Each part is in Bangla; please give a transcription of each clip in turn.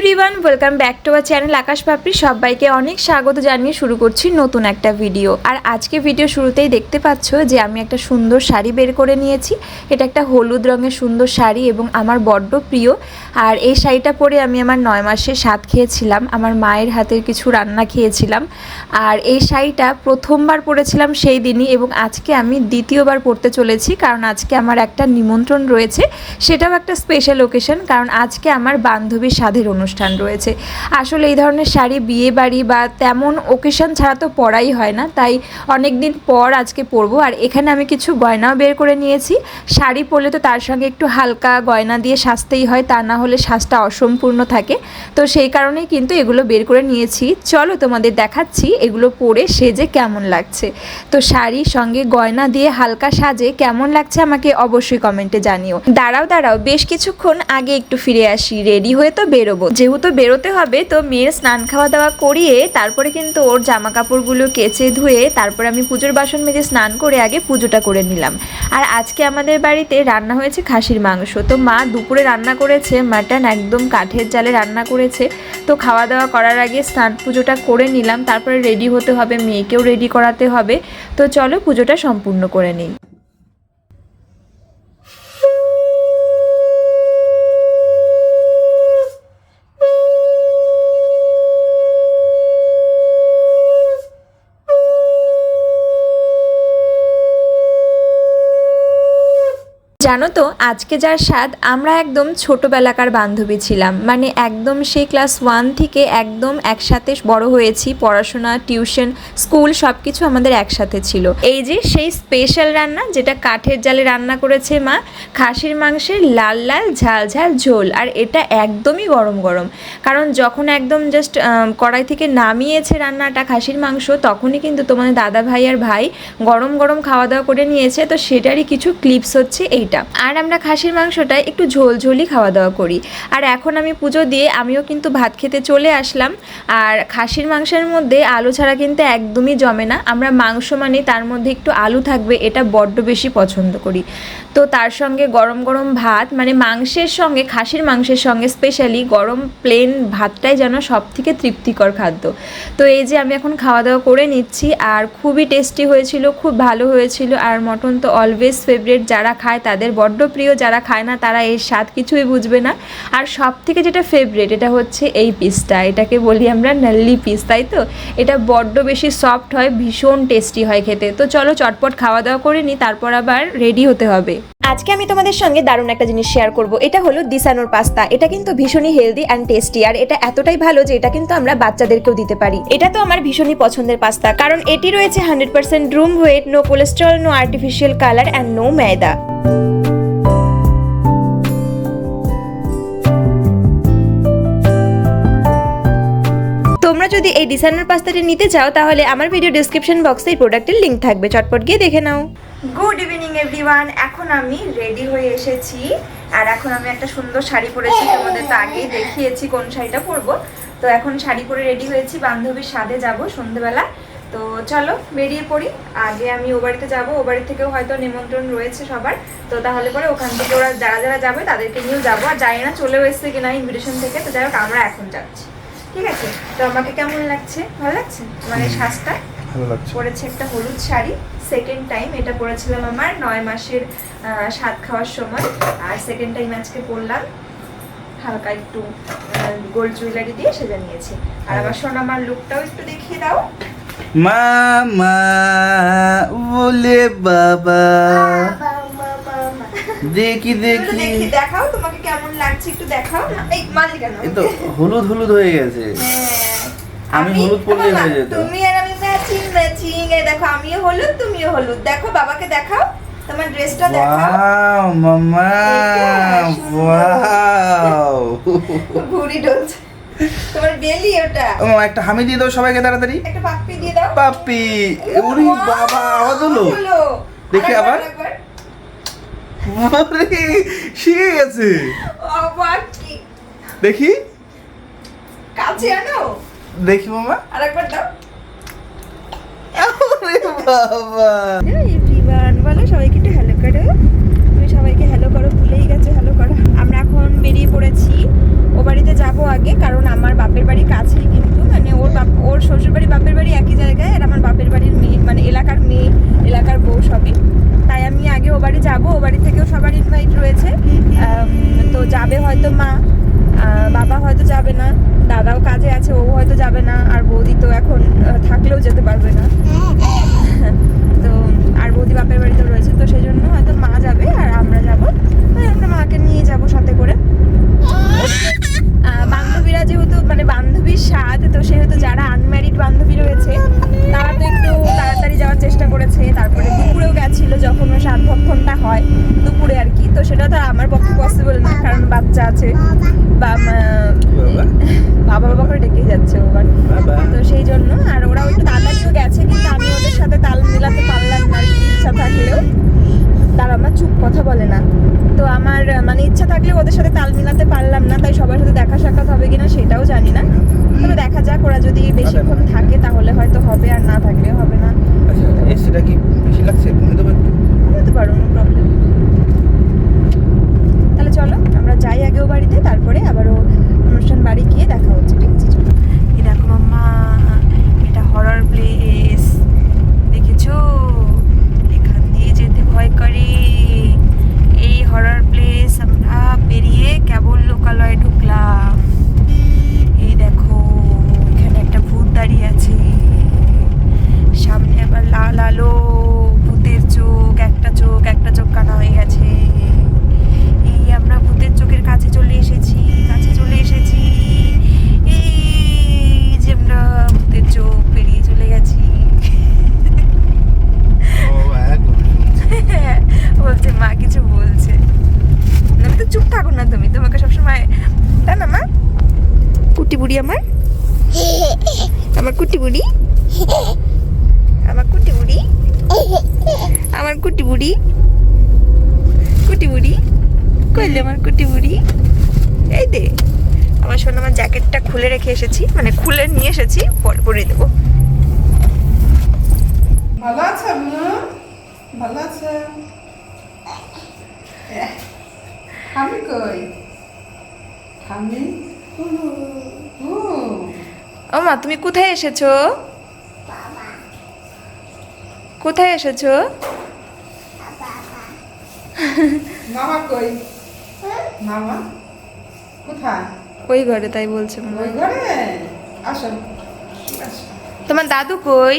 Everyone, welcome back to our channel Akash Papri সবাইকে অনেক স্বাগত জানিয়ে শুরু করছি নতুন একটা ভিডিও। আর আজকে ভিডিও শুরুতেই দেখতে পাচ্ছ যে আমি একটা সুন্দর শাড়ি বের করে নিয়েছি। এটা একটা হলুদ রঙের সুন্দর শাড়ি এবং আমার বড্ড প্রিয়। আর এই শাড়িটা পরে আমি আমার নয় মাসে স্বাদ খেয়েছিলাম, আমার মায়ের হাতের কিছু রান্না খেয়েছিলাম। আর এই শাড়িটা প্রথমবার পরেছিলাম সেই দিনই এবং আজকে আমি দ্বিতীয়বার পরতে চলেছি কারণ আজকে আমার একটা নিমন্ত্রণ রয়েছে। সেটাও একটা স্পেশাল ওকেশন কারণ আজকে আমার বান্ধবীর স্বাদের অনুষ্ঠান। রয়েছে। আসলে এই ধরনের শাড়ি বিয়ে বাড়ি বা তেমন ওকেশন ছাড়া তো পরাই হয় না। তাই অনেক দিন পর আজকে পরবো। আর এখানে আমি কিছু গয়নাও বের করে নিয়েছি। শাড়ি পরলে তো তার সঙ্গে একটু হালকা গয়না দিয়ে সাজতেই হয়, তা না হলে সাজটা অসম্পূর্ণ থাকে। তো সেই কারণেই কিন্তু এগুলো বের করে নিয়েছি। চলো তোমাদের দেখাচ্ছি এগুলো পরে সেজে কেমন লাগছে। তো শাড়ির সঙ্গে গয়না দিয়ে হালকা সাজে কেমন লাগছে আমাকে অবশ্যই কমেন্টে জানিও। দাঁড়াও দাঁড়াও, বেশ কিছুক্ষণ আগে একটু ফিরে আসি। রেডি হয়ে তো বেরোবো। যেহেতু বেরোতে হবে, তো মেয়ের স্নান খাওয়া দাওয়া করিয়ে তারপরে কিন্তু ওর জামা কাপড়গুলো কেচে ধুয়ে তারপরে আমি পুজোর বাসন মেজে স্নান করে আগে পুজোটা করে নিলাম। আর আজকে আমাদের বাড়িতে রান্না হয়েছে খাসির মাংস। তো মা দুপুরে রান্না করেছে, মাটন একদম কাঠের জালে রান্না করেছে। তো খাওয়া দাওয়া করার আগে স্নান পুজোটা করে নিলাম, তারপরে রেডি হতে হবে, মেয়েকেও রেডি করাতে হবে। তো চলো পুজোটা সম্পূর্ণ করে নিই। জানো তো, আজকে যার স্বাদ, আমরা একদম ছোটবেলাকার বান্ধবী ছিলাম। মানে একদম সেই ক্লাস ওয়ান থেকে একদম একসাথে বড় হয়েছি, পড়াশোনা টিউশন স্কুল সব কিছু আমাদের একসাথে ছিল। এই যে সেই স্পেশাল রান্না, যেটা কাঠের জালে রান্না করেছে মা, খাসির মাংসের লাল লাল, ঝাল ঝাল ঝোল, আর এটা একদমই গরম গরম। কারণ যখন একদম জাস্ট কড়াই থেকে নামিয়েছে রান্নাটা খাসির মাংস, তখনই কিন্তু তোমাদের দাদা ভাই আর ভাই গরম গরম খাওয়া দাওয়া করে নিয়েছে। তো সেটারই কিছু ক্লিপস হচ্ছে এইটা আর আমরা খাসির মাংসটা একটু ঝোল ঝোলই খাওয়া দাওয়া করি। আর এখন আমি পুজো দিয়ে আমিও কিন্তু ভাত খেতে চলে আসলাম। আর খাসির মাংসের মধ্যে আলু ছাড়া কিন্তু একদমই জমে না। আমরা মাংস মানে তার মধ্যে একটু আলু থাকবে, এটা বড্ড বেশি পছন্দ করি। তো তার সঙ্গে গরম গরম ভাত মানে মাংসের সঙ্গে, খাসির মাংসের সঙ্গে স্পেশালি গরম প্লেন ভাতটাই যেন সব থেকে তৃপ্তিকর খাদ্য। তো এই যে আমি এখন খাওয়া দাওয়া করে নিচ্ছি আর খুবই টেস্টি হয়েছিল, খুব ভালো হয়েছিল আর মটন তো অলওয়েজ ফেভারিট যারা খায় তাদের বড্ড প্রিয়, যারা খায় না তারা এর স্বাদ কিছুই বুঝবে না। আর সব থেকে যেটা ফেভারিট এটা হচ্ছে এই পিসটা এটাকে বলি আমরা নাল্লি পিস তাই তো? এটা বড্ড বেশি সফট হয়, ভীষণ টেস্টি হয় খেতে। তো চলো চটপট খাওয়া দাওয়া করে নিই তারপর আবার রেডি হতে হবে। আজকে আমি তোমাদের সঙ্গে দারুণ একটা জিনিস শেয়ার করব। এটা হলো দিসানোর পাস্তা। এটা কিন্তু ভীষণই হেলদি অ্যান্ড টেস্টি আর এটা এতটাই ভালো যে এটা কিন্তু আমরা বাচ্চাদেরকেও দিতে পারি। এটা তো আমার ভীষণই পছন্দের পাস্তা, কারণ এটি রয়েছে hundred percent room wheat no cholesterol no artificial colour and no ময়দা তোমরা যদি এই ডিজাইনার পাস্তাটি নিতে চাও, তাহলে আমার ভিডিও ডিসক্রিপশন বক্সে এই প্রোডাক্টের লিঙ্ক থাকবে। চটপট গিয়ে দেখে নাও। গুড ইভিনিং এভরিওয়ান এখন আমি রেডি হয়ে এসেছি। আর এখন আমি একটা সুন্দর শাড়ি পরেছি তোমাদের তো আগেই দেখিয়েছি কোন শাড়িটা পরবো। তো এখন শাড়ি পরে রেডি হয়েছি বান্ধবীর সাথে যাব সন্ধেবেলা। তো চলো বেরিয়ে পড়ি। আগে আমি ও বাড়িতে যাব ও বাড়ি থেকেও হয়তো নিমন্ত্রণ রয়েছে সবার। তো তাহলে পরে ওখান থেকে ওরা যারা যারা যাবে তাদেরকে নিয়েও যাব। আর জানি না চলেও এসছে কিনা ইনভিটেশন থেকে তো যাই হোক আমরা এখন যাচ্ছি। ঠিক আছে? তো আমাকে কেমন লাগছে? ভালো লাগছে? মানে শ্বাসটা ভালো পরেছে একটা হলুদ শাড়ি। সেকেন্ড টাইম এটা পড়েছিলাম আমার নয় মাসের স্বাদ খাওয়ার সময়। আর সেকেন্ড টাইম আজকে পড়লাম হালকা একটু গোল্ড জুয়েলারি দিয়ে সেজে নিয়েছি। আর আবার শোন আমার লুকটাও একটু দেখিয়ে দাও। মামা বলে বাবা। দেখি দেখি। দেখি দেখাও তোমাকে কেমন লাগছে একটু দেখাও না। এই তো হলুদ হলুদ হয়ে গেছে। হ্যাঁ। আমি হলুদ পরলেই হয়ে যেত। তুমি আর আমি ম্যাচিং এই দেখো আমিও হলুদ তুমিও হলুদ। দেখো বাবাকে দেখাও তোমার ড্রেসটা দেখাও। ওয়াও মামা ওয়াও ভুড়ি ডলছে। তোমার বেলি ওটা। ও একটা হামি দিয়ে দাও সবাইকে তাড়াতাড়ি। একটা পাপ্পি দিয়ে দাও। পাপ্পি ওরে বাবা আওয়াজ হলো। হলো। দেখি আবার। আরেকবার। ওরে শিখে গেছে। আবার কি। দেখি। কাছে আনো। দেখি মামা আরেকবার দাও। ওরে বাবা। এভরিওয়ান বলো সবাইকে একটু হ্যালো করো। তুমি সবাইকে হ্যালো করো ভুলেই গেছে হ্যালো করো। আমরা এখন বেরিয়ে পড়েছি। ও বাড়িতে যাব আগে কারণ আমার বাপের বাড়ি কাছেই কিন্তু মানে ওর বাপ ওর শ্বশুর বাড়ি বাপের বাড়ি একই জায়গায় আর আমার বাপের বাড়ির মেয়ে মানে এলাকার মেয়ে এলাকার বউ সবই। তাই আমি আগে ও বাড়ি যাব ও বাড়ি থেকেও সবার ইনভাইট রয়েছে। তো যাবে হয়তো মা। বাবা হয়তো যাবে না, দাদাও কাজে আছে, ও হয়তো যাবে না, আর বৌদি তো এখন থাকলেও যেতে পারবে না। তো, আর বৌদি বাপের বাড়িতে রয়েছে, তো সেই জন্য হয়তো মা যাবে, আর আমরা যাব। তাই আমরা মাকে নিয়ে যাব সাথে করে। বান্ধবীরা যেহেতু মানে বান্ধবীর স্বাদ তো সেহেতু যারা আনম্যারিড বান্ধবী রয়েছে যখন ওই সাত ভক্ষণটা হয় দুপুরে আর কি তো সেটা তো আমার পক্ষে পসিবল না কারণ বাচ্চা আছে। বা বাবা? বাবা করে ডেকেই যাচ্ছে ওবার তো সেই জন্য আর ওরা একটু তাড়াতাড়িও গেছে কিন্তু আমি ওদের সাথে তাল মিলাতে পারলাম না ইচ্ছা থাকলেও। তারা আমার চুপ কথা বলে না। তো আমার মানে ইচ্ছা থাকলেও ওদের সাথে তাল মিলাতে পারলাম না তাই সবার সাথে দেখা সাক্ষাৎ হবে কিনা সেটাও জানি না। তবে দেখা যাক ওরা যদি বেশিক্ষণ থাকে তাহলে হয়তো হবে আর না থাকলেও হবে না। আচ্ছা এসিটা কি বেশি লাগছে? পারো প্রবলেম তাহলে চলো আমরা যাই আগেও বাড়িতে তারপরে আবারও অনুষ্ঠান বাড়ি গিয়ে দেখা হচ্ছে ঠিক আছে চলো এই দেখো মাম্মা এটা হরর প্লেস দেখেছ এখান দিয়ে যেতে ভয় করে এই হরর প্লেস আমরা পেরিয়ে কেবল লোকালয়ে ঢুকলাম এই দেখো এখানে একটা ভূত দাঁড়িয়ে আছে সামনে আবার লাল আলো ভূতের চোখ একটা চোখ একটা চোখ কানা হয়ে গেছে এই আমরা ভূতের চোখের কাছে চলে এসেছি কাছে চলে এসেছি এই যে আমরা ভূতের চোখ পেরিয়ে চলে গেছি ও একদম শুনছি। বলছে মা কিছু বলছে আমি তো চুপ থাকো না তুমি, তোমাকে সবসময়, তাই না মা? কুটি বুড়ি আমার? আমার কুটি বুড়ি? আমার কুটি বুড়ি? আমার কুটি বুড়ি? কুটি বুড়ি? কইলে আমার কুটি বুড়ি? এই দে, আমার শোন, আমার জ্যাকেটটা খুলে রেখে এসেছি মানে খুলে নিয়ে এসেছি, পরে পরে দেবো। ভালো আছে ভালো আছে? কই? ও ও। মা তুমি কোথায় এসেছ? কোথায় এসেছ? মামা কই? মামা কোথায়? ওই ঘরে তাই বলছে ওই ঘরে? আসো। তোমার দাদু কই?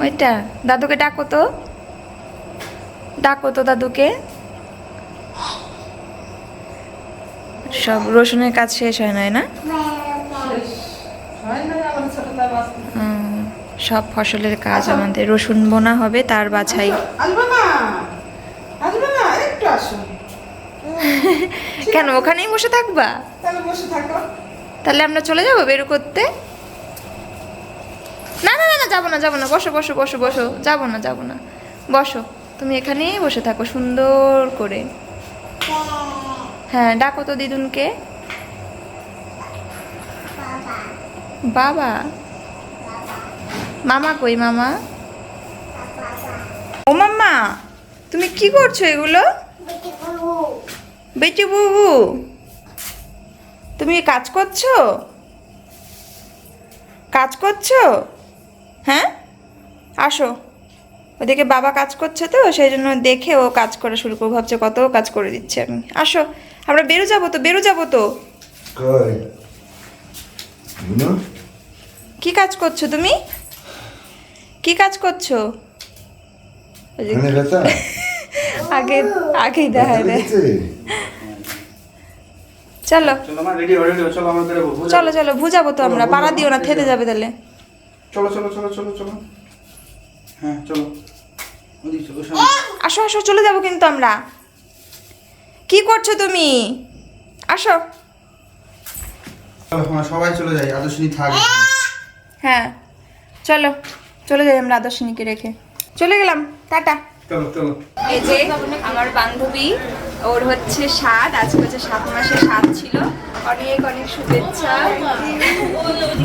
ওইটা। দাদুকে ডাকো তো। ডাকো তো দাদুকে। সব রসুনের কাজ শেষ হয় নাই না? সব ফসলের কাজ আমাদের। রসুন বোনা হবে তার বাছাই। আসো কেন ওখানেই বসে থাকবা? তাহলে আমরা চলে যাব বের করতে? না না না যাব না যাব না বসো বসো বসো বসো যাব না যাব না। বসো তুমি এখানেই বসে থাকো সুন্দর করে। হ্যাঁ ডাকো তো দিদুনকে। বাবা। মামা কই, মামা? ও মাম্মা, তুমি কি করছ এগুলো? বেটি বুবু। তুমি কাজ করছ? কাজ করছ? হ্যাঁ? আসো। ওদিকে বাবা কাজ করছে তো, সেই জন্য দেখে ও কাজ করা শুরু করব, ভাবছে কত কাজ করে দিচ্ছে। আমি আসো। আমরা বেরো যাব তো বেরো যাব তো। কি কাজ করছ তুমি? কি কাজ করছ? আগে আগেই দেখায় দেয় চলো। চলো চলো আমরা বেরোবো বুঝলে? চলো চলো বুঝাবো তো আমরা। পাড়া দিও না থেতে যাবে। তাহলে। চলো চলো চলো চলো চলো। হ্যাঁ চলো। ওদিকে চলো সামনে আসো আসো চলে যাব কিন্তু আমরা। কি করছ তুমি? আসো। সবাই চলে যাই আদর্শনী থাক। হ্যাঁ চলো চলে যাই আমরা আদর্শনীকে রেখে। চলে গেলাম টাটা। এই যে আমার বান্ধবী ওর হচ্ছে স্বাদ আজকে হচ্ছে সাত মাসের স্বাদ ছিল। অনেক অনেক শুভেচ্ছা।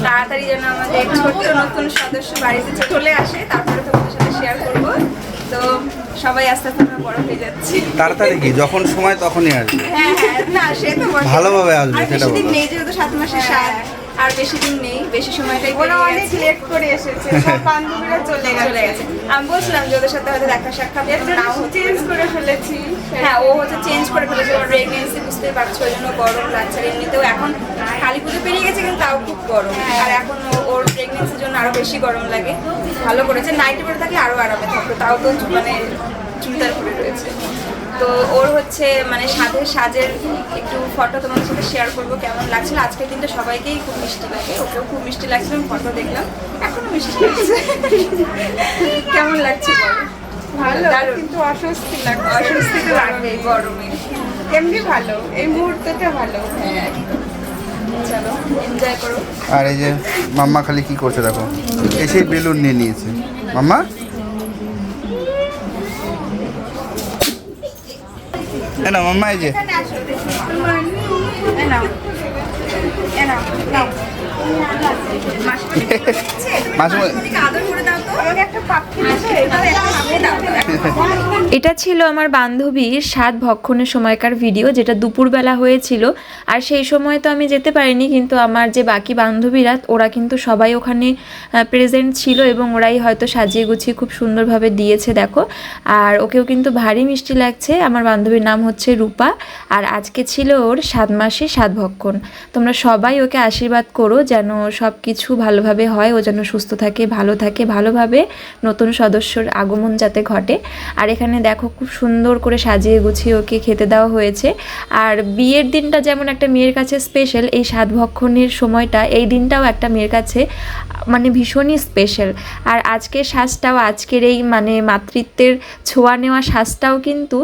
তাড়াতাড়ি যেন আমাদের ছোট্ট নতুন সদস্য বাড়িতে চলে আসে তারপরে তোমাদের সাথে শেয়ার করব। তো সবাই আস্তে আস্তে আমরা বড় হয়ে যাচ্ছি। তাড়াতাড়ি কি? যখন সময় তখনই আসবে। হ্যাঁ হ্যাঁ না সে তো। ভালোভাবে আসবে, আর সেটা বেশি দিন বলো। নেই যেহেতু সাত মাসের সাত আর বেশি দিন নেই বেশি সময়টাই ওরা পেরিয়ে অনেক গেছে। লেট করে এসেছে সব বান্ধবীরা চলে চলে গেছে। গেছে আমি বলছিলাম যে ওদের সাথে হয়তো দেখা সাক্ষাৎ নাও হতে চেঞ্জ করে ফেলেছি। হ্যাঁ ও হচ্ছে চেঞ্জ করে ফেলেছে ওর প্রেগনেন্সি বুঝতেই পারছ ওই জন্য গরম লাগছে। আর এমনিতেও এখন কালী পুজো পেরিয়ে গেছে কিন্তু তাও খুব গরম। আর এখন ও- ওর প্রেগনেন্সির জন্য আরও বেশি গরম লাগে। ভালো করেছে। নাইটি পরে থাকলে আরও আরাম তাও তো মানে চুড়িদার পরে রয়েছে। তো ওর হচ্ছে মানে সাজের সাজের একটু ফটো তোমাদের সাথে শেয়ার করব কেমন লাগছিল? আজকের দিনটা সবাইকেই খুব মিষ্টি লাগে ওকেও খুব মিষ্টি লাগছিল আমি ফটো দেখলাম এখনও মিষ্টি লাগছে। কেমন লাগছে ভালো। কিন্তু অস্বস্তি লাগছে। অস্বস্তি তো লাগবেই গরমে। এমনি ভালো এই মুহূর্তটা ভালো। হ্যাঁ। চলো এনজয় করো। আর এই যে মাম্মা খালি কি করছে দেখো? এসে বেলুন নিয়ে নিয়েছে। মাম্মা? এ না মাম্মা এই যে। এখানে এটা ছিল আমার বান্ধবীর সাত ভক্ষণের সময়কার ভিডিও যেটা দুপুরবেলা হয়েছিল। আর সেই সময় তো আমি যেতে পারিনি, কিন্তু আমার যে বাকি বান্ধবীরা, ওরা কিন্তু সবাই ওখানে প্রেজেন্ট ছিল এবং ওরাই হয়তো সাজিয়ে গুছিয়ে খুব সুন্দরভাবে দিয়েছে, দেখো। আর ওকেও কিন্তু ভারী মিষ্টি লাগছে। আমার বান্ধবীর নাম হচ্ছে রূপা, আর আজকে ছিল ওর সাত মাসে সাত ভক্ষণ। তোমরা সবাই ওকে আশীর্বাদ করো, যেন সব কিছু ভালোভাবে হয়, ও যেন সুস্থ থাকে, ভালো থাকে, ভালোভাবে নতুন সদস্যর আগমন যাতে ঘটে। আর এখানে দেখো খুব সুন্দর করে সাজিয়ে গুছিয়ে ওকে খেতে দেওয়া হয়েছে। আর বিয়ের দিনটা যেমন একটা মেয়ের কাছে স্পেশাল এই সাত ভক্ষণের সময়টা, এই দিনটাও একটা মেয়ের কাছে মানে ভীষণই স্পেশাল আর আজকের সাজটাও, আজকের এই মানে মাতৃত্বের ছোঁয়া নেওয়া সাজটাও কিন্তু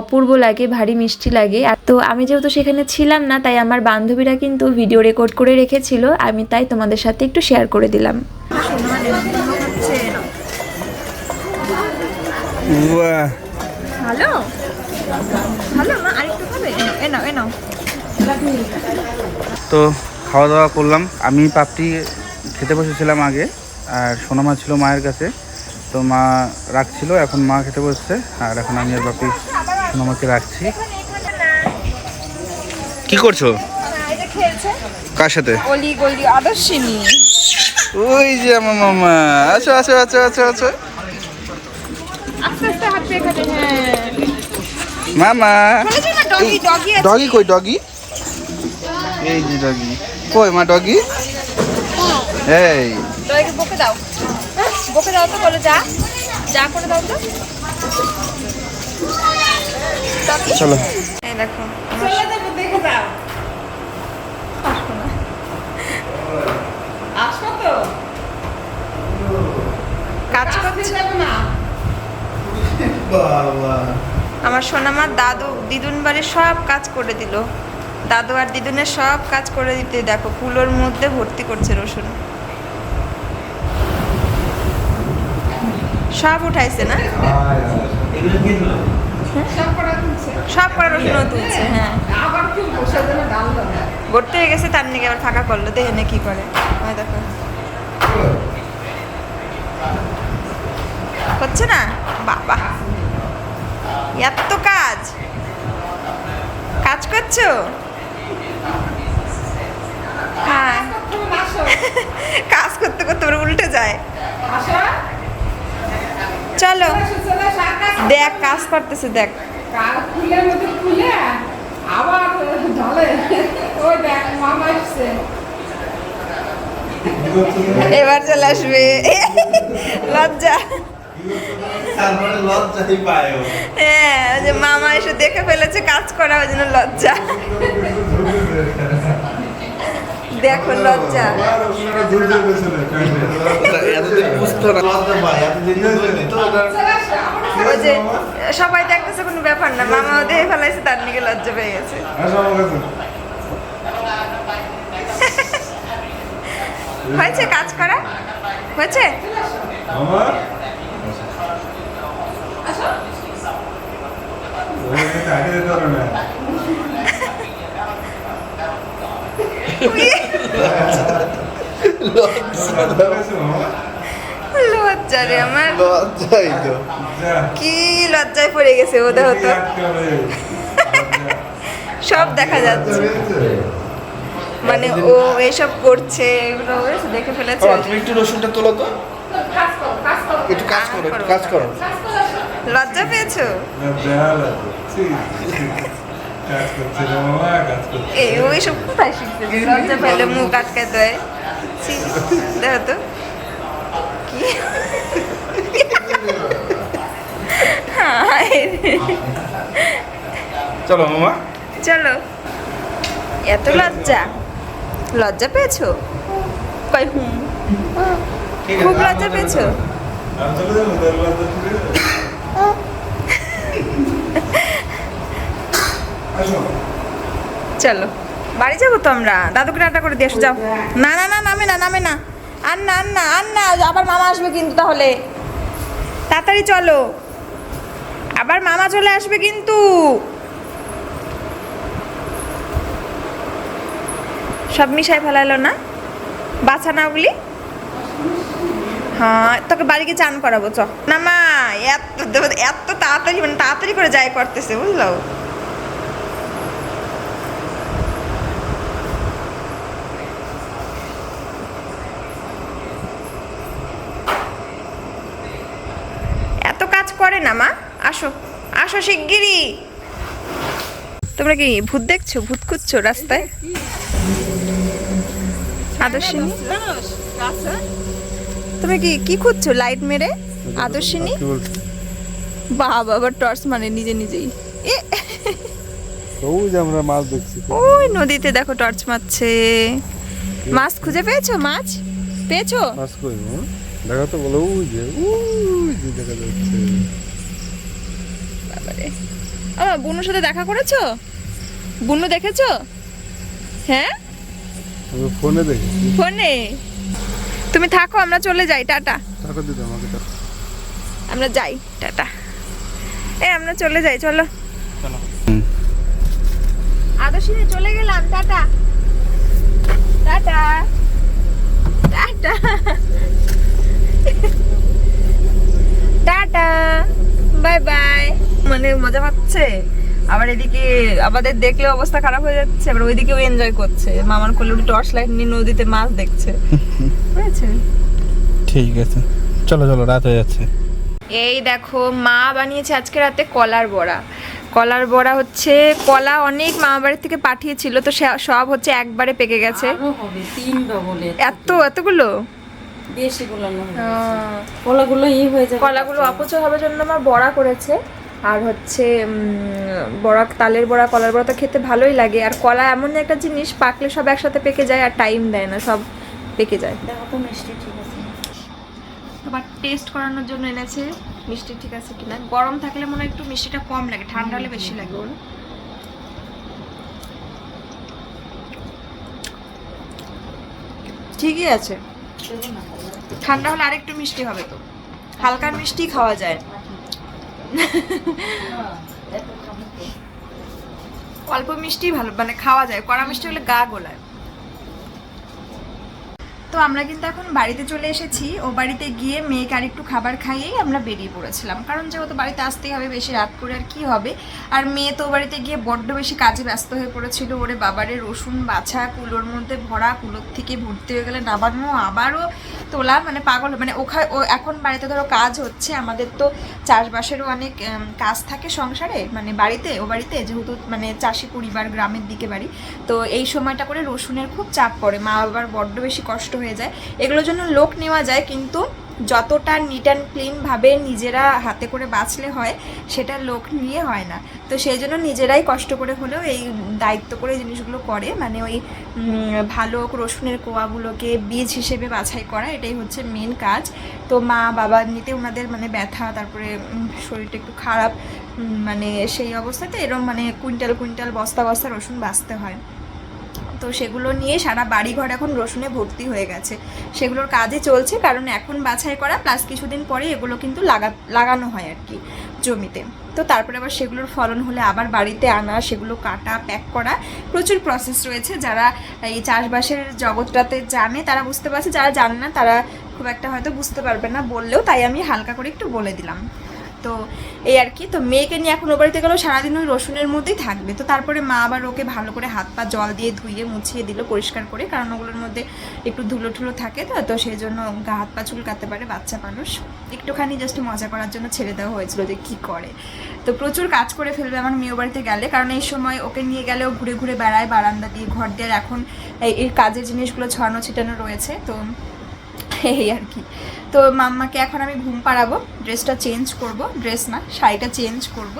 অপূর্ব লাগে, ভারী মিষ্টি লাগে। আর তো আমি যেহেতু সেখানে ছিলাম না, তাই আমার বান্ধবীরা কিন্তু ভিডিও রেকর্ড করে রেখেছিল, আমি তাই তোমাদের সাথে একটু শেয়ার করে দিলাম। বাহ ভালো ভালো না আরেকটু খাবে? এ নাও এ নাও তো খাওয়া দাওয়া করলাম। আমি পাপড়ি খেতে বসেছিলাম আগে আর সোনামা ছিল মায়ের কাছে। তো মা রাখছিল এখন মা খেতে বসছে আর এখন আমি আর বাপি সোনামাকে রাখছি। কি করছ? কার সাথে? গলি আদর্শিনী ওই যে আমার মামা। আছো হাত পে এখানে হ্যাঁ। মামা। ডগি কই ডগি? এই যে ডগি। কই মা ডগি? এই। বকে দাও। বকে দাও তো বলো যা। যা করে দাও তো। চলো। এই দেখো চলে যাব দেখে যাও আসো তো কাজ করছে। না বাবা। আমার সোনামার দাদু দিদুন বাড়ির সব কাজ করে দিল। দাদু আর দিদুনের সব কাজ করে দিতে দেখো কুলোর মধ্যে ভর্তি করছে রসুন। সব উঠাইছে না? সব করা তুলছে। রসুনও তুলছে হ্যাঁ। ডাল দেবে ভর্তি হয়ে গেছে তার নাকি আবার ফাঁকা করল দেখে নে কি করে। দেখো। হচ্ছে না? বাবা। এত কাজ। কাজ করছ? হ্যাঁ। কাজ করতে করতে উল্টে যায়। চলো। দেখ, কাজ করতেছে, দেখ। এবার চলে আসবে। লজ্জা। তারপরে লজ্জাই পায় হ্যাঁ যে মামা এসে দেখে ফেলেছে কাজ করা ওই জন্য লজ্জা। দেখো লজ্জা। ওই যে সবাই দেখতেছে কোনো ব্যাপার না মামাও দেখে ফেলাইছে তার নিকে লজ্জা পেয়ে গেছে। হয়েছে কাজ করা? হয়েছে মামা? ওখানে তাকে দিতে পারো না। লজ্জা? রে আমার। লজ্জাই তো। কি লজ্জায় পড়ে গেছে ও দেখো তো। একেবারে সব দেখা যাচ্ছে। মানে ও এসব করছে এগুলো দেখে ফেলেছে। তুমি একটু রসুনটা তোলো তো। একটু কাজ করো একটু কাজ করো। কাজ করো লজ্জা পেয়েছ? না, বেহাল আছে। ছি, ছি। কাজ করছে রে মামা, কাজ করছে। এই ও এসব কোথায় শিখছে লজ্জা পেলে মুখ আটকে দেয় দেখো তো কি হায়। চলো মামা চলো এত লজ্জা লজ্জা পেয়েছ কই হুম খুব লজ্জা পেয়েছ চলে। আসো। বাড়ি যাব তো আমরা। দাদুকে টাটা করে দিয়ে এসো যাও। না না না, নামে না নামে না। আর না আর না আর না আবার মামা আসবে কিন্তু তাহলে। তাড়াতাড়ি চলো। আবার মামা চলে আসবে কিন্তু। সব মিশাই ফেলাইলো না? বাছা না ওগুলি। হ্যাঁ তোকে বাড়ি গিয়ে চান করাবো, চ। না, মা, এত এত তাড়াতাড়ি মানে তাড়াতাড়ি করে যাই করতেছে, বুঝলো এত কাজ করে না মা আসো আসো শিগগিরই। তোমরা কি ভূত দেখছ? ভূত খুঁজছো রাস্তায়? আদর্শিনী? তোমরা কি কি খুঁজছো লাইট মেরে? আদর্শিনী? বাবা টর্চ মানে নিজে নিজেই। এ ওই আমরা মাছ দেখছি। ওই নদীতে দেখো টর্চ মারছে। মাছ খুঁজে পেয়েছ? মাছ? পেয়েছ? মাছ কই দেখা তো বলো ওই যে ওই যে দেখা যাচ্ছে। বাবারে আমার বুনুর সাথে দেখা করেছ? বুনু দেখেছ? হ্যাঁ? আমি ফোনে দেখেছি। ফোনে? তুমি থাকো আমরা চলে যাই টাটা। টাকা দিতে আমাকে টাকা আমরা যাই টাটা। এ আমরা চলে যাই চলো। চলো। আদর্শিনী চলে গেলাম tata tata. Tata tata bye bye মানে পাচ্ছে আবার এদিকে আমাদের দেখলে অবস্থা খারাপ হয়ে যাচ্ছে আবার ওইদিকেও এনজয় করছে। মামার কোলে টর্চ লাইট নিয়ে নদীতে মাছ দেখছে। বুঝেছে ঠিক আছে। চলো চলো রাত হয়ে যাচ্ছে। এই দেখো মা বানিয়েছে আজকে রাতে কলার বড়া। কলার বড়া হচ্ছে কলা অনেক মামা বাড়ি থেকে পাঠিয়েছিল তো সে- সব হচ্ছে একবারে পেকে গেছে। আরও হবে তিন ডবলে এত এতগুলো? হবে কলাগুলো ই হয়ে যাবে। কলাগুলো অপচয় হওয়ার জন্য আমার বড়া করেছে। আর হচ্ছে বড়া তালের বড়া কলার বড়া তো খেতে ভালোই লাগে। আর কলা এমন একটা জিনিস পাকলে সব একসাথে পেকে যায় আর টাইম দেয় না সব পেকে যায়। দেখো মিষ্টি ঠিক আছে। আবার টেস্ট করানোর জন্য এনেছে মিষ্টি ঠিক আছে কিনা? গরম থাকলে মনে হয় একটু মিষ্টিটা কম লাগে ঠান্ডা হলে বেশি লাগে। বলো ঠিকই আছে। ঠান্ডা হলে আরেকটু মিষ্টি হবে তো। হালকা মিষ্টি খাওয়া যায়। অল্প মিষ্টি ভালো মানে খাওয়া যায়। কড়া মিষ্টি হলে গা গোলায়। তো আমরা কিন্তু এখন বাড়িতে চলে এসেছি। ও বাড়িতে গিয়ে মেয়েকে আর একটু খাবার খাইয়েই আমরা বেরিয়ে পড়েছিলাম। কারণ যেহেতু বাড়িতে আসতেই হবে, বেশি রাত করে আর কি হবে। আর মেয়ে তো বাড়িতে গিয়ে বড্ড বেশি কাজে ব্যস্ত হয়ে পড়েছিল। ওরে বাবারে, রসুন বাছা, কুলোর মধ্যে ভরা, কুলোর থেকে ভর্তি হয়ে গেলে নাবানো আবারও তোলা মানে পাগল মানে ওখানে ও এখন বাড়িতে ধরো কাজ হচ্ছে। আমাদের তো চাষবাসেরও অনেক কাজ থাকে সংসারে মানে বাড়িতে, ও বাড়িতে, যেহেতু মানে চাষি পরিবার, গ্রামের দিকে বাড়ি। তো এই সময়টা করে রসুনের খুব চাপ পড়ে। মা বাবার বড্ড বেশি কষ্ট হয়ে যায়। এগুলোর জন্য লোক নেওয়া যায়, কিন্তু যতটা নিট অ্যান্ড ক্লিনভাবে নিজেরা হাতে করে বাঁচলে হয়, সেটা লোক নিয়ে হয় না। তো সেই জন্য নিজেরাই কষ্ট করে হলেও এই দায়িত্ব করে জিনিসগুলো করে। মানে ওই ভালো রসুনের কোয়াগুলোকে বীজ হিসেবে বাছাই করা, এটাই হচ্ছে মেন কাজ। তো মা বাবা নিতে ওনাদের মানে ব্যথা, তারপরে শরীরটা একটু খারাপ মানে সেই অবস্থাতে এরকম মানে কুইন্টাল কুইন্টাল বস্তা বস্তা রসুন বাঁচতে হয়। তো সেগুলো নিয়ে সারা বাড়িঘর এখন রসুনে ভর্তি হয়ে গেছে। সেগুলোর কাজে চলছে, কারণ এখন বাছাই করা, প্লাস কিছুদিন পরে এগুলো কিন্তু লাগা, লাগানো হয় আর কি জমিতে। তো তারপরে আবার সেগুলোর ফলন হলে আবার বাড়িতে আনা, সেগুলো কাটা, প্যাক করা। প্রচুর প্রসেস রয়েছে, যারা এই চাষবাসের জগৎটাতে জানে তারা বুঝতে পারছে, যারা জানে না তারা খুব একটা হয়তো বুঝতে পারবে না বললেও, তাই আমি হালকা করে একটু বলে দিলাম। তো এই আর কি, তো মেয়েকে নিয়ে এখন ও বাড়িতে গেলেও সারাদিন ওই রসুনের মধ্যেই থাকবে। তো তারপরে মা আবার ওকে ভালো করে হাত পা জল দিয়ে ধুয়ে মুছিয়ে দিল পরিষ্কার করে, কারণ ওগুলোর মধ্যে একটু ধুলো ঠুলো থাকে তো তো সেই জন্য গা হাত পা চুলকাতে পারে বাচ্চা মানুষ। একটুখানি জাস্ট মজা করার জন্য ছেড়ে দেওয়া হয়েছিল যে কি করে। তো প্রচুর কাজ করে ফেলবে আমার মেয়ে বাড়িতে গেলে, কারণ এই সময় ওকে নিয়ে গেলেও ঘুরে ঘুরে বেড়ায়, বারান্দা দিয়ে, ঘর দিয়ে এখন এই- কাজের জিনিসগুলো ছড়ানো ছিটানো রয়েছে। তো এই আর কি। তো মাম্মাকে এখন আমি ঘুম পাড়াবো ড্রেসটা চেঞ্জ করব ড্রেস না, শাড়িটা চেঞ্জ করব।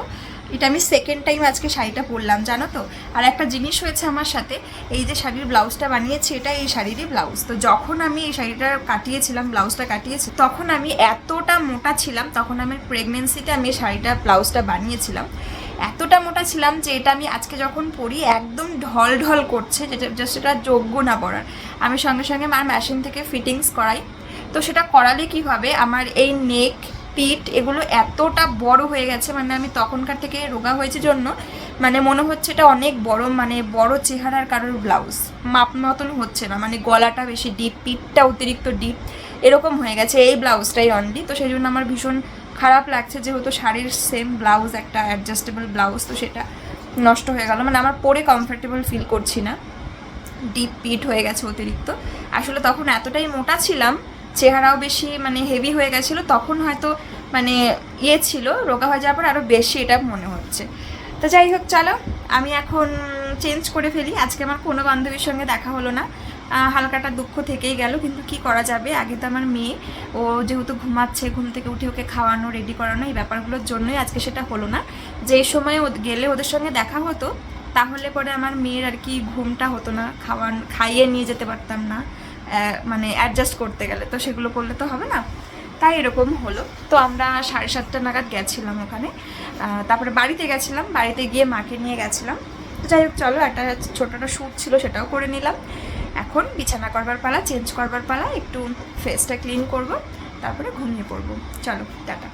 এটা আমি সেকেন্ড টাইম আজকে শাড়িটা পরলাম, জানো তো? আর একটা জিনিস হয়েছে আমার সাথে, এই যে শাড়ির ব্লাউজটা বানিয়েছি, এটা এই শাড়িরই ব্লাউজ। তো যখন আমি এই শাড়িটা কাটিয়েছিলাম, ব্লাউজটা কাটিয়েছি, তখন আমি এতটা মোটা ছিলাম, তখন আমি প্রেগনেন্সিতে আমি এই শাড়িটা, ব্লাউজটা বানিয়েছিলাম। এতটা মোটা ছিলাম যে এটা আমি আজকে যখন পরি একদম ঢল ঢল করছে, যেটা জাস্ট এটা যোগ্য না পরার আমি সঙ্গে সঙ্গে আমার মেশিন থেকে ফিটিংস করাই। তো সেটা করালে কি হবে? আমার এই নেক পিঠ এগুলো এতটা বড় হয়ে গেছে মানে আমি তখনকার থেকে রোগা হয়েছে জন্য মানে মনে হচ্ছে এটা অনেক বড় মানে বড় চেহারার কারোর ব্লাউজ মাপ মতন হচ্ছে না মানে গলাটা বেশি ডিপ পিঠটা অতিরিক্ত ডিপ এরকম হয়ে গেছে এই ব্লাউজটাই অনলি তো সেই জন্য আমার ভীষণ খারাপ লাগছে যেহেতু শাড়ির সেম ব্লাউজ একটা অ্যাডজাস্টেবল ব্লাউজ তো সেটা নষ্ট হয়ে গেল। মানে আমার পরে কমফোর্টেবল ফিল করছি না। ডিপ পিট হয়ে গেছে অতিরিক্ত। আসলে তখন এতটাই মোটা ছিলাম, চেহারাও বেশি মানে হেভি হয়ে গেছিল, তখন হয়তো মানে ইয়ে ছিল, রোগা হয়ে যাওয়ার পর আরও বেশি এটা মনে হচ্ছে। তো যাই হোক, চলো, আমি এখন চেঞ্জ করে ফেলি। আজকে আমার কোনো বান্ধবীর সঙ্গে দেখা হলো না। হালকাটা দুঃখ থেকেই গেল, কিন্তু কি করা যাবে? আগে তো আমার মেয়ে, ও যেহেতু ঘুমাচ্ছে, ঘুম থেকে উঠে ওকে খাওয়ানো রেডি করানো, এই ব্যাপারগুলোর জন্যই আজকে সেটা হলো না। যে সময় ও গেলে ওদের সঙ্গে দেখা হতো, তাহলে পরে আমার মেয়ের আর কি ঘুমটা হতো না, খাওয়ান, খাইয়ে নিয়ে যেতে পারতাম না মানে অ্যাডজাস্ট করতে গেলে। তো সেগুলো করলে তো হবে না। তাই এরকম হলো। তো আমরা সাড়ে সাতটা নাগাদ গেছিলাম ওখানে। তারপরে বাড়িতে গেছিলাম, বাড়িতে গিয়ে মাকে নিয়ে গেছিলাম। তো যাই হোক, চলো একটা ছোটোটা শ্যুট ছিল, সেটাও করে নিলাম। এখন বিছানা করবার পালা চেঞ্জ করবার পালা, একটু ফেসটা ক্লিন করব, তারপরে ঘুমিয়ে পড়ব। চলো, টাটা।